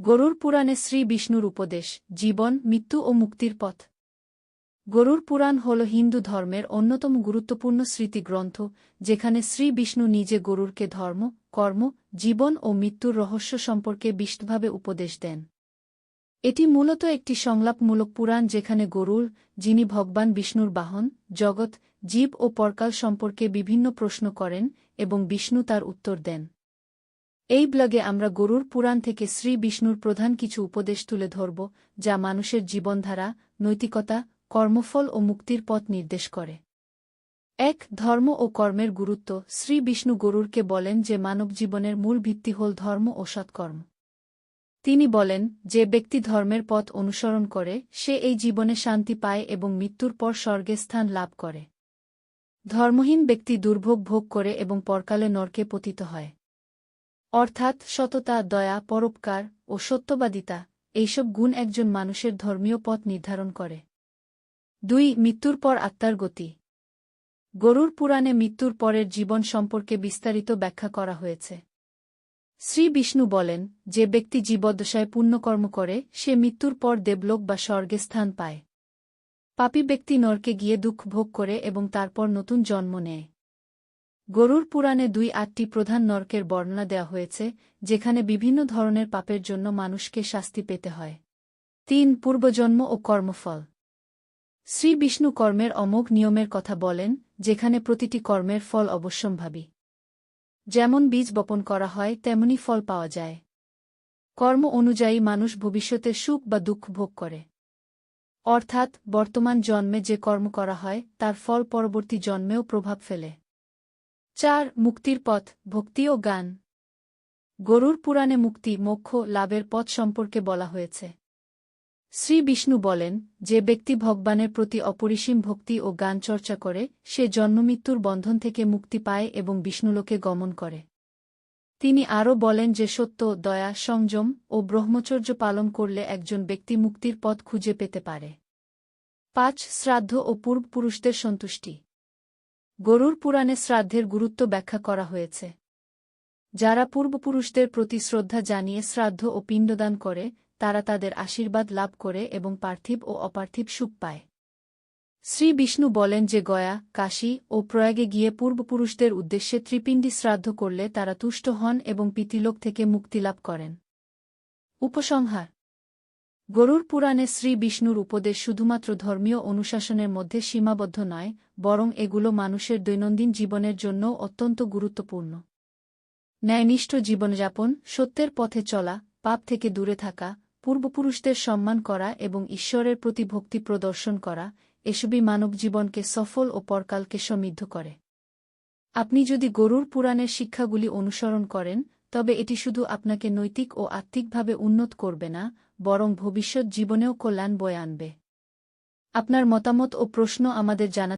গরুর পুরাণে শ্রী বিষ্ণুর উপদেশ, জীবন, মৃত্যু ও মুক্তির পথ। গরুর পুরাণ হল হিন্দু ধর্মের অন্যতম গুরুত্বপূর্ণ স্মৃতিগ্রন্থ, যেখানে শ্রী বিষ্ণু নিজে গরুরকে ধর্ম, কর্ম, জীবন ও মৃত্যুর রহস্য সম্পর্কে বিশদভাবে উপদেশ দেন। এটি মূলত একটি সংলাপমূলক পুরাণ যেখানে গরুর, যিনি ভগবান বিষ্ণুর বাহন, জগৎ, জীব ও পরকাল সম্পর্কে বিভিন্ন প্রশ্ন করেন এবং বিষ্ণু তার উত্তর দেন। এই ব্লগে আমরা গরুর পুরাণ থেকে শ্রী বিষ্ণুর প্রধান কিছু উপদেশ তুলে ধরব, যা মানুষের জীবনধারা, নৈতিকতা, কর্মফল ও মুক্তির পথ নির্দেশ করে। এক, ধর্ম ও কর্মের গুরুত্ব। শ্রী বিষ্ণু গরুরকে বলেন যে মানব জীবনের মূল ভিত্তি হল ধর্ম ও সৎকর্ম। তিনি বলেন, যে ব্যক্তি ধর্মের পথ অনুসরণ করে, সে এই জীবনে শান্তি পায় এবং মৃত্যুর পর স্বর্গে স্থান লাভ করে। ধর্মহীন ব্যক্তি দুর্ভোগ ভোগ করে এবং পরকালে নরকে পতিত হয়। অর্থাৎ সততা, দয়া, পরোপকার ও সত্যবাদিতা, এইসব গুণ একজন মানুষের ধর্মীয় পথ নির্ধারণ করে। দুই, মৃত্যুর পর আত্মার গতি। গরুর পুরাণে মৃত্যুর পরের জীবন সম্পর্কে বিস্তারিত ব্যাখ্যা করা হয়েছে। শ্রী বিষ্ণু বলেন, যে ব্যক্তি জীবদ্দশায় পুণ্যকর্ম করে, সে মৃত্যুর পর দেবলোক বা স্বর্গে স্থান পায়। পাপী ব্যক্তি নরকে গিয়ে দুঃখ ভোগ করে এবং তারপর নতুন জন্ম নেয়। গরুর পুরাণে দুই আটটি প্রধান নরকের বর্ণনা দেওয়া হয়েছে, যেখানে বিভিন্ন ধরনের পাপের জন্য মানুষকে শাস্তি পেতে হয়। তিন, পূর্বজন্ম ও কর্মফল। শ্রী বিষ্ণু কর্মের অমোঘ নিয়মের কথা বলেন, যেখানে প্রতিটি কর্মের ফল অবশ্যম্ভাবী। যেমন বীজ বপন করা হয়, তেমনি ফল পাওয়া যায়। কর্ম অনুযায়ী মানুষ ভবিষ্যতে সুখ বা দুঃখ ভোগ করে। অর্থাৎ, বর্তমান জন্মে যে কর্ম করা হয়, তার ফল পরবর্তী জন্মেও প্রভাব ফেলে। চার মুক্তির পথ, ভক্তি ও গান। গরুর পুরাণে মুক্তি, মোক্ষ, লাভের পথ সম্পর্কে বলা হয়েছে। শ্রী বিষ্ণু বলেন, যে ব্যক্তি ভগবানের প্রতি অপরিসীম ভক্তি ও গান চর্চা করে, সে জন্মমৃত্যুর বন্ধন থেকে মুক্তি পায় এবং বিষ্ণুলোকে গমন করে। তিনি আরও বলেন যে সত্য, দয়া, সংযম ও ব্রহ্মচর্য পালন করলে একজন ব্যক্তি মুক্তির পথ খুঁজে পেতে পারে। পাঁচ, শ্রাদ্ধ ও পূর্বপুরুষদের সন্তুষ্টি। গরুর পুরাণে শ্রাদ্ধের গুরুত্ব ব্যাখ্যা করা হয়েছে। যারা পূর্বপুরুষদের প্রতি শ্রদ্ধা জানিয়ে শ্রাদ্ধ ও পিণ্ডদান করে, তারা তাদের আশীর্বাদ লাভ করে এবং পার্থিব ও অপার্থিব সুখ পায়। শ্রী বিষ্ণু বলেন যে গয়া, কাশী ও প্রয়াগে গিয়ে পূর্বপুরুষদের উদ্দেশ্যে ত্রিপিণ্ডি শ্রাদ্ধ করলে তারা তুষ্ট হন এবং পিতৃলোক থেকে মুক্তিলাভ করেন। উপসংহার গরুর পুরাণে শ্রী বিষ্ণুর উপদেশ শুধুমাত্র ধর্মীয় অনুশাসনের মধ্যে সীমাবদ্ধ নয়, বরং এগুলো মানুষের দৈনন্দিন জীবনের জন্য অত্যন্ত গুরুত্বপূর্ণ। ন্যায়নিষ্ঠ জীবনযাপন, সত্যের পথে চলা, পাপ থেকে দূরে থাকা, পূর্বপুরুষদের সম্মান করা এবং ঈশ্বরের প্রতি ভক্তি প্রদর্শন করা, এসবই মানব জীবনকে সফল ও পরকালকে সমৃদ্ধ করে। আপনি যদি গরুর পুরাণের শিক্ষাগুলি অনুসরণ করেন তবে এটি শুধু আপনাকে নৈতিক ও আত্মিকভাবে উন্নত করবে না, বরং ভবিষ্যৎ জীবনেও কল্যাণ বয়ে আনবে। আপনার মতামত ও প্রশ্ন আমাদের জানা